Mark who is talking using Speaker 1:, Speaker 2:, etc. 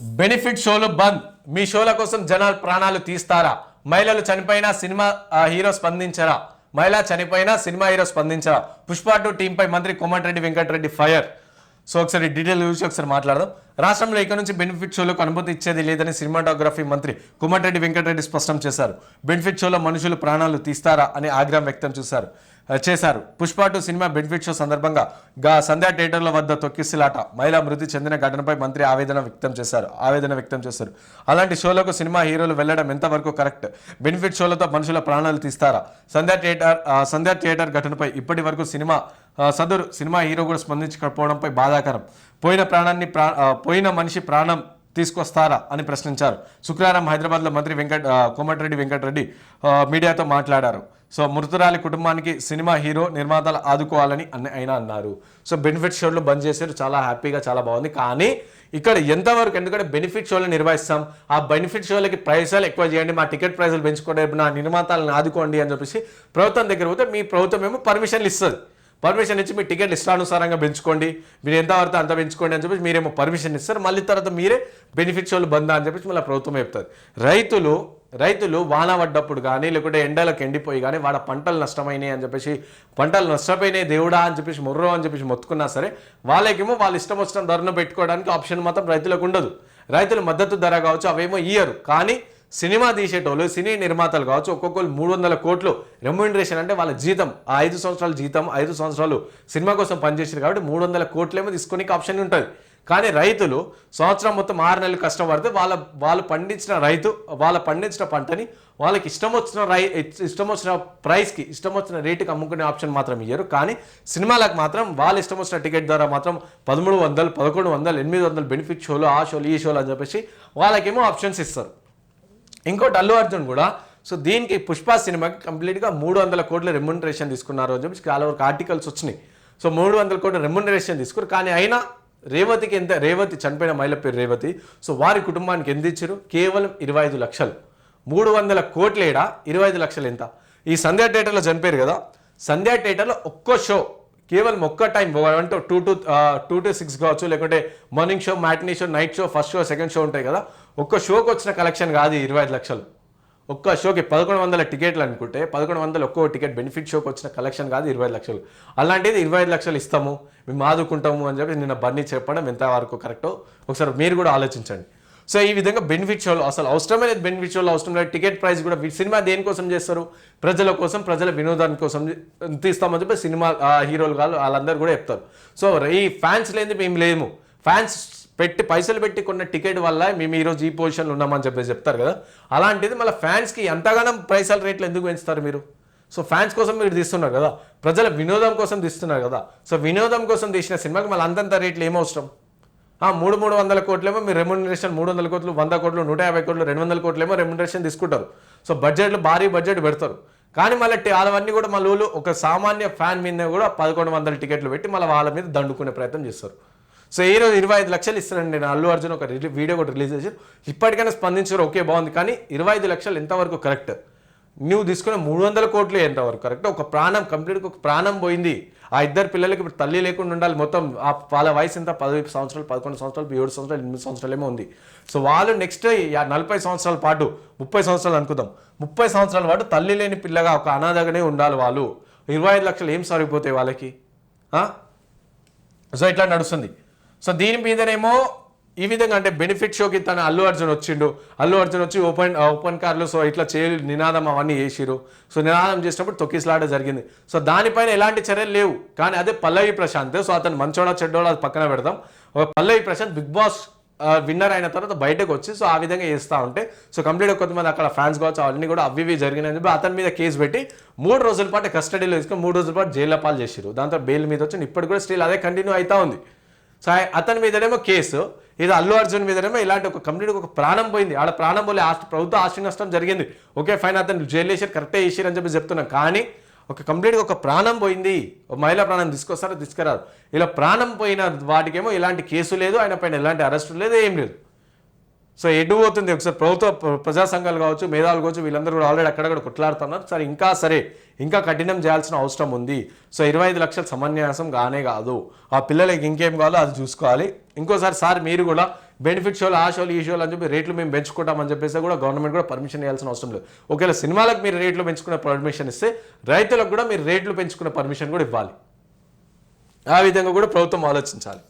Speaker 1: Benefit షోలు బంద్. మీ షోల కోసం జనాలు ప్రాణాలు తీస్తారా? మహిళలు చనిపోయినా సినిమా హీరో స్పందించరా? మహిళ చనిపోయినా సినిమా హీరో స్పందించరా? పుష్ప టూ టీంపై మంత్రి కోమటిరెడ్డి వెంకటరెడ్డి ఫైర్. సో ఒకసారి డీటెయిల్ చూసి ఒకసారి మాట్లాడదాం. రాష్ట్రంలో ఇక్కడ నుంచి బెనిఫిట్ షోలకు అనుమతి ఇచ్చేది లేదని సినిమాటోగ్రఫీ మంత్రి కోమటిరెడ్డి వెంకటరెడ్డి స్పష్టం చేశారు. బెనిఫిట్ షోలో మనుషులు ప్రాణాలు తీస్తారా? అని ఆగ్రహం వ్యక్తం చేశారు. చేశారు. Pushpa two cinema benefit show సందర్భంగా గా సంధ్యా థియేటర్ల వద్ద తొక్కిసిలాట. మహిళా మృతి చెందిన ఘటనపై మంత్రి ఆవేదన వ్యక్తం చేశారు. ఆవేదన వ్యక్తం చేశారు. అలాంటి షోలకు సినిమా హీరోలు వెళ్ళడం ఎంతవరకు కరెక్ట్? బెనిఫిట్ షోలతో మనుషుల ప్రాణాలు తీస్తారా? సంధ్యా థియేటర్ సంధ్యా థియేటర్ ఘటనపై ఇప్పటి వరకు సినిమా సదరు సినిమా హీరో కూడా స్పందించకపోవడంపై బాధాకరం. పోయిన ప్రాణాన్ని ప్రా పోయిన మనిషి ప్రాణం తీసుకొస్తారా అని ప్రశ్నించారు. శుక్రవారం హైదరాబాద్లో మంత్రి వెంకట కోమటిరెడ్డి వెంకటరెడ్డి మీడియాతో మాట్లాడారు. సో మృతురాలి కుటుంబానికి సినిమా హీరో నిర్మాతలు ఆదుకోవాలని అన్న ఆయన అన్నారు. సో బెనిఫిట్ షోలు బంద్ చేశారు. చాలా హ్యాపీగా చాలా బాగుంది. కానీ ఇక్కడ ఎంతవరకు ఎందుకంటే బెనిఫిట్ షోలు నిర్వహిస్తాం. ఆ బెనిఫిట్ షోలకి ప్రైసాలు ఎక్కువ చేయండి. మా టికెట్ ప్రైజులు పెంచుకోండి. నా నిర్మాతలను ఆదుకోండి అని చెప్పేసి ప్రభుత్వం దగ్గర పోతే మీ ప్రభుత్వం ఏమో పర్మిషన్లు ఇస్తుంది. పర్మిషన్ ఇచ్చి మీ టికెట్ ఇష్టానుసారంగా పెంచుకోండి. మీరు ఎంత పడితే అంత పెంచుకోండి అని చెప్పేసి మీరేమో పర్మిషన్ ఇస్తారు. మళ్ళీ తర్వాత మీరే బెనిఫిట్ షోలు బందా అని చెప్పేసి మళ్ళీ ప్రభుత్వం చెప్తారు రైతులు రైతులు వాన పడ్డప్పుడు కానీ లేకుంటే ఎండలకు ఎండిపోయి కానీ వాళ్ళ పంటలు నష్టమైనాయి అని చెప్పేసి పంటలు నష్టపోయినాయి దేవుడా అని చెప్పేసి ముర్రో అని చెప్పేసి మొత్తుకున్నా సరే వాళ్ళకేమో వాళ్ళ ఇష్టం వచ్చిన ధరను పెట్టుకోవడానికి ఆప్షన్ మాత్రం రైతులకు ఉండదు. రైతులు మద్దతు ధర కావచ్చు అవేమో ఇయ్యరు. కానీ సినిమా తీసేటోళ్ళు సినీ నిర్మాతలు కావచ్చు ఒక్కొక్కరు మూడు వందల కోట్లు రెమ్యూనరేషన్ అంటే వాళ్ళ జీతం. ఆ ఐదు సంవత్సరాల జీతం ఐదు సంవత్సరాలు సినిమా కోసం పనిచేసారు కాబట్టి మూడు వందల కోట్లేమో తీసుకునే ఆప్షన్ ఉంటుంది. కానీ రైతులు సంవత్సరం మొత్తం ఆరు నెలలు కష్టపడితే వాళ్ళ వాళ్ళు పండించిన రైతు వాళ్ళ పండించిన పంటని వాళ్ళకి ఇష్టం వచ్చిన రై ఇష్టం వచ్చిన ప్రైస్కి ఇష్టం వచ్చిన రేటుకి అమ్ముకునే ఆప్షన్ మాత్రం ఇయ్యరు. కానీ సినిమాలకు మాత్రం వాళ్ళ ఇష్టం వచ్చిన టికెట్ ద్వారా మాత్రం పదమూడు వందలు పదకొండు వందలు ఎనిమిది వందలు బెనిఫిట్ షోలు ఆ షోలు ఈ షోలు అని చెప్పేసి వాళ్ళకేమో ఆప్షన్స్ ఇస్తారు. ఇంకోటి అల్లు అర్జున్ కూడా. సో దీనికి పుష్ప సినిమాకి కంప్లీట్గా మూడు వందల కోట్ల రెమ్యునరేషన్ తీసుకున్నారు అని చెప్పి చాలా వరకు ఆర్టికల్స్ వచ్చినాయి. సో మూడు వందల కోట్ల రెమ్యునరేషన్ తీసుకున్నారు. కానీ అయినా రేవతికి ఎంత రేవతి చనిపోయిన మహిళ పేరు రేవతి. సో వారి కుటుంబానికి ఎంత ఇచ్చారు కేవలం ఇరవై ఐదు లక్షలు. మూడు వందల కోట్లేడా ఇరవై ఐదు లక్షలు ఎంత? ఈ సంధ్యా థియేటర్లో చనిపోయారు కదా సంధ్యా థియేటర్లో ఒక్కో షో కేవలం ఒక్క టైం అంటే two to two to six కావచ్చు లేకుంటే morning show matinee show night show first show second show ఉంటాయి కదా ఒక్క షోకి వచ్చిన కలెక్షన్ కాదు ఇరవై ఐదు లక్షలు. ఒక్క షోకి పదకొండు వందల టికెట్లు అనుకుంటే పదకొండు వందలు ఒక్కో టికెట్ బెనిఫిట్ షోకి వచ్చిన కలెక్షన్ కాదు ఇరవై ఐదు లక్షలు. అలాంటిది ఇరవై ఐదు లక్షలు ఇస్తాము మేము ఆదుకుంటాము అని చెప్పి నిన్న బన్నీ చెప్పడం ఎంతవరకు కరెక్టో ఒకసారి మీరు కూడా ఆలోచించండి. సో ఈ విధంగా బెనిఫిట్ షోలు అసలు అవసరమే లేదు బెనిఫిట్ షోలు అవసరం లేదు. టికెట్ ప్రైస్ కూడా సినిమా దేనికోసం చేస్తారు? ప్రజల కోసం ప్రజల వినోదాని కోసం తీస్తామని చెప్పి సినిమా హీరోలు కాదు వాళ్ళందరూ కూడా చెప్తారు. సో ఈ ఫ్యాన్స్ లేని మేము లేము. ఫ్యాన్స్ పెట్టి పైసలు పెట్టి కొన్న టికెట్ వల్ల మేము ఈరోజు ఈ పొజిషన్లో ఉన్నామని చెప్పేసి చెప్తారు కదా. అలాంటిది మళ్ళీ ఫ్యాన్స్కి ఎంతగానో పైసల రేట్లు ఎందుకు పెంచుతారు మీరు? సో ఫ్యాన్స్ కోసం మీరు తీస్తున్నారు కదా. ప్రజల వినోదం కోసం తీస్తున్నారు కదా. సో వినోదం కోసం తీసిన సినిమాకి మళ్ళీ అంతంత రేట్లు ఏమవసరం మూడు మూడు వందల కోట్లేమో మీరు రెమ్యునరేషన్ మూడు వందల కోట్లు వంద కోట్లు నూట యాభై కోట్లు రెండు వందల కోట్లేమో రెమ్యునరేషన్ తీసుకుంటారు. సో బడ్జెట్లు భారీ బడ్జెట్ పెడతారు. కానీ మళ్ళీ టి- వాళ్ళవన్నీ కూడా మళ్ళీ ఒక సామాన్య ఫ్యాన్ మీద కూడా పదకొండు వందల టికెట్లు పెట్టి మళ్ళీ వాళ్ళ మీద దండుకునే ప్రయత్నం చేస్తారు. సో ఈ రోజు ఇరవై ఐదు లక్షలు ఇస్తానండి నేను అల్లు అర్జున్ ఒక వీడియో కూడా రిలీజ్ చేసి ఇప్పటికైనా స్పందించారు ఓకే బాగుంది. కానీ ఇరవై ఐదు లక్షలు ఎంతవరకు కరెక్ట్? నువ్వు తీసుకున్న మూడు వందల కోట్లు ఎంతవరకు కరెక్ట్? ఒక ప్రాణం కంప్లీట్గా ఒక ప్రాణం పోయింది. ఆ ఇద్దరు పిల్లలకి ఇప్పుడు తల్లి లేకుండా ఉండాలి. మొత్తం ఆ వాళ్ళ వయసు ఎంత? పదవి సంవత్సరాలు పదకొండు సంవత్సరాలు ఏడు సంవత్సరాలు ఎనిమిది సంవత్సరాలు ఏమో ఉంది. సో వాళ్ళు నెక్స్ట్ నలభై సంవత్సరాల పాటు ముప్పై సంవత్సరాలు అనుకుందాం. ముప్పై సంవత్సరాల పాటు తల్లి లేని పిల్లగా ఒక అనాథగానే ఉండాలి వాళ్ళు. ఇరవై ఐదు లక్షలు ఏం సరిపోతాయి వాళ్ళకి? సో ఇట్లా నడుస్తుంది. సో దీని మీదనేమో ఈ విధంగా అంటే బెనిఫిట్ షోకి తన అల్లు అర్జున్ వచ్చిండు. అల్లు అర్జున్ వచ్చి ఓపెన్ ఓపెన్ కార్లు సో ఇట్లా చే నినాదం అవన్నీ చేసిరు సో నినాదం చేసినప్పుడు తొక్కిసలాట జరిగింది. సో దానిపైన ఎలాంటి చర్యలు లేవు. కానీ అదే పల్లవి ప్రశాంత్ సో అతను మంచోడా చెడ్డోడా అది పక్కన పెడదాం. ఒక Pallavi Prashanth Bigg Boss winner అయిన తర్వాత బయటకు వచ్చి సో ఆ విధంగా చేస్తూ ఉంటే సో కంప్లీట్గా కొంతమంది అక్కడ ఫ్యాన్స్ కావచ్చు అవన్నీ కూడా అవి ఇవి జరిగినాయని చెప్పి అతని మీద కేసు పెట్టి మూడు రోజుల పాటు కస్టడీలో తీసుకొని మూడు రోజుల పాటు జైల్లో పాలు చేసిరు దాంతో బెయిల్ మీద వచ్చి ఇప్పటికి కూడా స్టిల్ అదే కంటిన్యూ అవుతా ఉంది. సో అతని మీదనేమో కేసు ఇది అల్లు అర్జున్ మీదనేమో ఇలాంటి ఒక కంప్లీట్ ఒక ప్రాణం పోయింది. ఆడ ప్రాణం పోలే ఆస్తి ప్రభుత్వ ఆస్తి నష్టం జరిగింది. ఓకే ఫైన్ అతను జైలు వేసారు కరెక్టే వేసారు అని చెప్పి చెప్తున్నాం. కానీ ఒక కంప్లీట్గా ఒక ప్రాణం పోయింది. ఒక మహిళా ప్రాణం తీసుకొస్తారో తీసుకురారు. ఇలా ప్రాణం పోయిన వాటికేమో ఇలాంటి కేసు లేదు ఆయన పైన ఎలాంటి అరెస్టు లేదు ఏం లేదు. సో ఎటు పోతుంది? ఒకసారి ప్రభుత్వ ప్రజా సంఘాలు కావచ్చు మేధావులు కావచ్చు వీళ్ళందరూ కూడా ఆల్రెడీ అక్కడక్కడ కొట్లాడుతున్నారు. సరే ఇంకా సరే ఇంకా కఠినం చేయాల్సిన అవసరం ఉంది. సో ఇరవై ఐదు లక్షల సమన్యాసం కానే కాదు. ఆ పిల్లలకి ఇంకేం కావాలో అది చూసుకోవాలి. ఇంకోసారి సార్ మీరు కూడా బెనిఫిట్ షోలు ఆ షోలు ఈ షోలు అని చెప్పి రేట్లు మేము పెంచుకుంటామని చెప్పేసి కూడా గవర్నమెంట్ కూడా పర్మిషన్ ఇవ్వాల్సిన అవసరం లేదు. ఒకవేళ సినిమాలకు మీరు రేట్లు పెంచుకునే పర్మిషన్ ఇస్తే రైతులకు కూడా మీరు రేట్లు పెంచుకునే పర్మిషన్ కూడా ఇవ్వాలి. ఆ విధంగా కూడా ప్రభుత్వం ఆలోచించాలి.